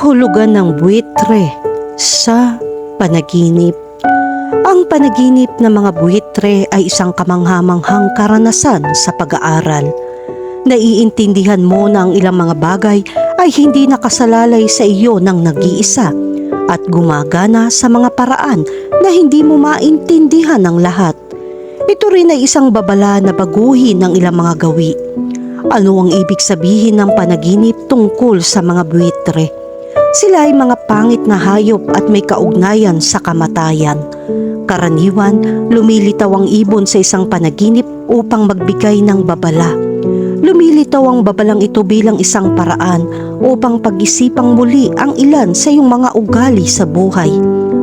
Kahulugan ng buwitre sa panaginip. Ang panaginip ng mga buwitre ay isang kamanghamanghang karanasan sa pag-aaral. Naiintindihan mo na ang ilang mga bagay ay hindi nakasalalay sa iyo ng nag-iisa at gumagana sa mga paraan na hindi mo maintindihan ng lahat. Ito rin ay isang babala na baguhin ng ilang mga gawi. Ano ang ibig sabihin ng panaginip tungkol sa mga buwitre? Sila ay mga pangit na hayop at may kaugnayan sa kamatayan. Karaniwan, lumilitaw ang ibon sa isang panaginip upang magbigay ng babala. Lumilitaw ang babalang ito bilang isang paraan upang pag-isipang muli ang ilan sa iyong mga ugali sa buhay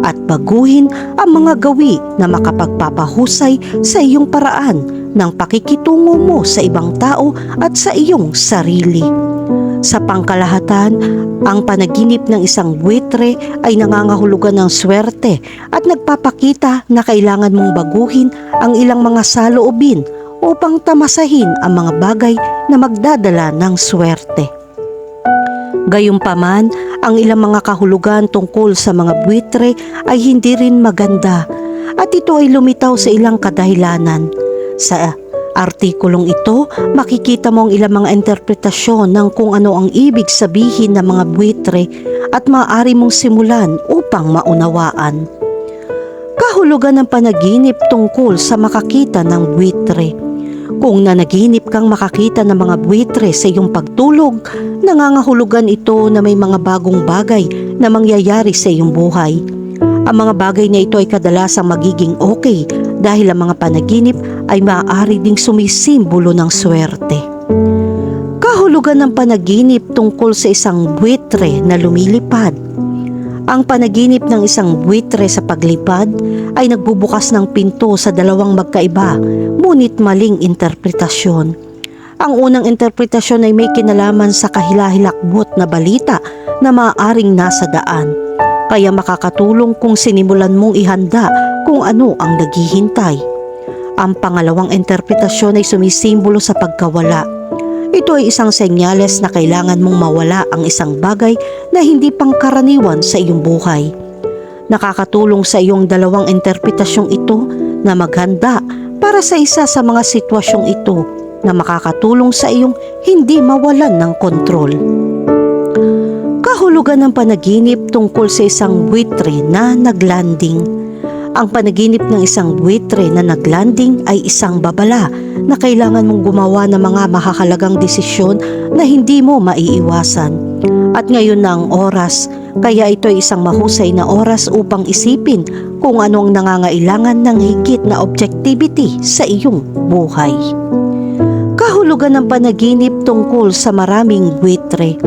at baguhin ang mga gawi na makapagpapahusay sa iyong paraan ng pakikitungo mo sa ibang tao at sa iyong sarili. Sa pangkalahatan, ang panaginip ng isang buwitre ay nangangahulugan ng swerte at nagpapakita na kailangan mong baguhin ang ilang mga saloobin upang tamasahin ang mga bagay na magdadala ng swerte. Gayunpaman, ang ilang mga kahulugan tungkol sa mga buwitre ay hindi rin maganda at ito ay lumitaw sa ilang kadahilanan. Sa artikulong ito, makikita mo ang ilang mga interpretasyon ng kung ano ang ibig sabihin ng mga buwitre at maaari mong simulan upang maunawaan. Kahulugan ng panaginip tungkol sa makakita ng buwitre. Kung nanaginip kang makakita ng mga buwitre sa iyong pagtulog, nangangahulugan ito na may mga bagong bagay na mangyayari sa iyong buhay. Ang mga bagay na ito ay kadalasang magiging okay dahil ang mga panaginip ay maaari ding sumisimbolo ng swerte. Kahulugan ng panaginip tungkol sa isang buwitre na lumilipad. Ang panaginip ng isang buwitre sa paglipad ay nagbubukas ng pinto sa dalawang magkaiba, ngunit maling interpretasyon. Ang unang interpretasyon ay may kinalaman sa kahilahilakbot na balita na maaaring nasa daan. Kaya makakatulong kung sinimulan mong ihanda kung ano ang naghihintay. Ang pangalawang interpretasyon ay sumisimbolo sa pagkawala. Ito ay isang senyales na kailangan mong mawala ang isang bagay na hindi pangkaraniwan sa iyong buhay. Nakakatulong sa iyong dalawang interpretasyong ito na maghanda para sa isa sa mga sitwasyong ito na makakatulong sa iyong hindi mawalan ng kontrol. Kahulugan ng panaginip tungkol sa isang buitre na naglanding. Ang panaginip ng isang buitre na naglanding ay isang babala na kailangan mong gumawa ng mga mahahalagang desisyon na hindi mo maiiwasan. At ngayon na ang oras, kaya ito ay isang mahusay na oras upang isipin kung anong nangangailangan ng higit na objectivity sa iyong buhay. Kahulugan ng panaginip tungkol sa maraming buitre.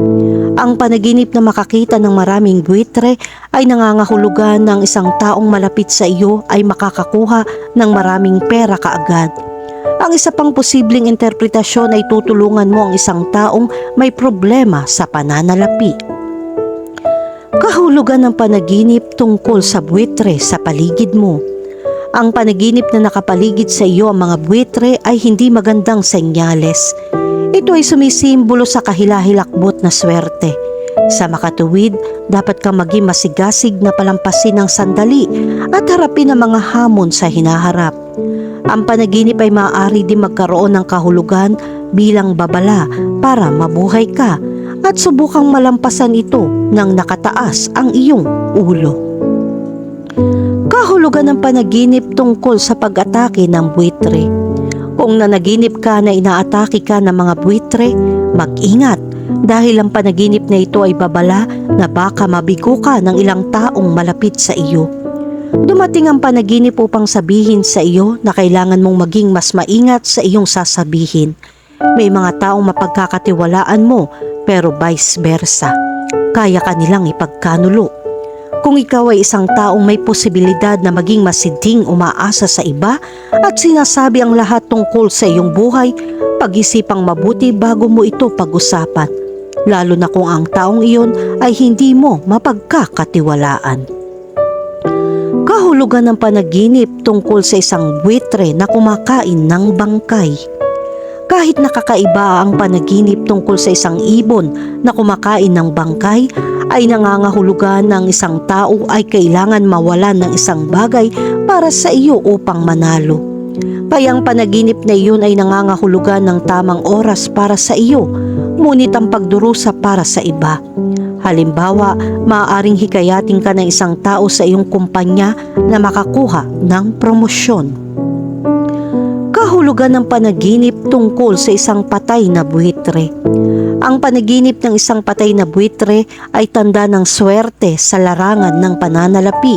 Ang panaginip na makakita ng maraming buitre ay nangangahulugan ng isang taong malapit sa iyo ay makakakuha ng maraming pera kaagad. Ang isa pang posibleng interpretasyon ay tutulungan mo ang isang taong may problema sa pananalapi. Kahulugan ng panaginip tungkol sa buitre sa paligid mo. Ang panaginip na nakapaligid sa iyo ang mga buitre ay hindi magandang senyales. Ito ay sumisimbolo sa kahilahilakbot na swerte. Sa makatuwid, dapat kang maging masigasig na palampasin ng sandali at harapin ang mga hamon sa hinaharap. Ang panaginip ay maaari din magkaroon ng kahulugan bilang babala para mabuhay ka at subukang malampasan ito ng nakataas ang iyong ulo. Kahulugan ng panaginip tungkol sa pag-atake ng buitre. Kung nanaginip ka na inaatake ka ng mga buitre, mag-ingat dahil ang panaginip na ito ay babala na baka mabigo ka ng ilang taong malapit sa iyo. Dumating ang panaginip upang sabihin sa iyo na kailangan mong maging mas maingat sa iyong sasabihin. May mga taong mapagkakatiwalaan mo pero vice versa. Kaya kanilang ipagkanulo. Kung ikaw ay isang taong may posibilidad na maging masiding umaasa sa iba at sinasabi ang lahat tungkol sa iyong buhay, pag-isipang mabuti bago mo ito pag-usapan, lalo na kung ang taong iyon ay hindi mo mapagkakatiwalaan. Kahulugan ng panaginip tungkol sa isang buitre na kumakain ng bangkay. Kahit nakakaiba ang panaginip tungkol sa isang ibon na kumakain ng bangkay, ay nangangahulugan ng isang tao ay kailangan mawalan ng isang bagay para sa iyo upang manalo. Kayang panaginip na iyon ay nangangahulugan ng tamang oras para sa iyo, ngunit ang pagdurusa para sa iba. Halimbawa, maaaring hikayatin ka ng isang tao sa iyong kumpanya na makakuha ng promosyon. Kahulugan ng panaginip tungkol sa isang patay na buhitre. Ang panaginip ng isang patay na buhitre ay tanda ng swerte sa larangan ng pananalapi.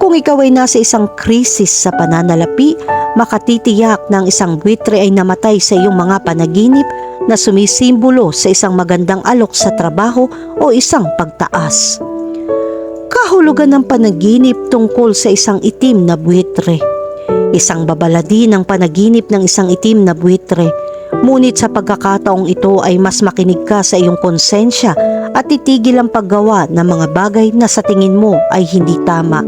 Kung ikaw ay nasa isang krisis sa pananalapi, makatitiyak ng isang buwitre ay namatay sa iyong mga panaginip na sumisimbolo sa isang magandang alok sa trabaho o isang pagtaas. Kahulugan ng panaginip tungkol sa isang itim na buwitre. Isang babaladi ng panaginip ng isang itim na buwitre. Ngunit sa pagkakataong ito ay mas makinig ka sa iyong konsensya at titigil ang paggawa ng mga bagay na sa tingin mo ay hindi tama.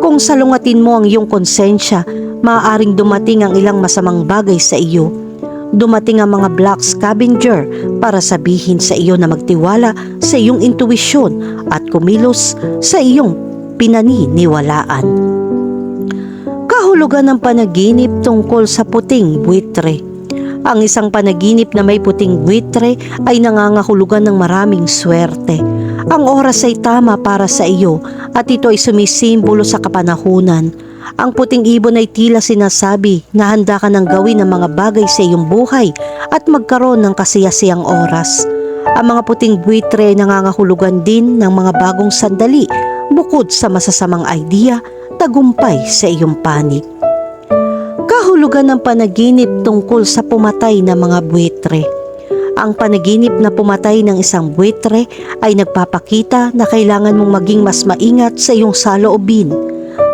Kung salungatin mo ang iyong konsensya, maaaring dumating ang ilang masamang bagay sa iyo. Dumating ang mga black scavenger para sabihin sa iyo na magtiwala sa iyong intuwisyon at kumilos sa iyong pinaniniwalaan. Kahulugan ng panaginip tungkol sa puting buitre. Ang isang panaginip na may puting buitre ay nangangahulugan ng maraming swerte. Ang oras ay tama para sa iyo at ito ay sumisimbolo sa kapanahunan. Ang puting ibon ay tila sinasabi na handa ka ng gawin ang mga bagay sa iyong buhay at magkaroon ng kasiyasiyang oras. Ang mga puting buitre ay nangangahulugan din ng mga bagong sandali bukod sa masasamang idea, tagumpay sa iyong panig. Kahulugan ng panaginip tungkol sa pumatay na mga buitre. Ang panaginip na pumatay ng isang buitre ay nagpapakita na kailangan mong maging mas maingat sa iyong saloobin.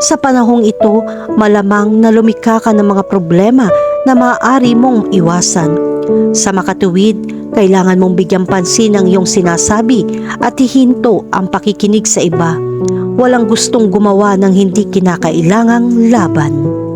Sa panahong ito, malamang na lumika ka ng mga problema na maaari mong iwasan. Sa makatuwid, kailangan mong bigyang pansin ang iyong sinasabi at hihinto ang pakikinig sa iba. Walang gustong gumawa ng hindi kinakailangang laban.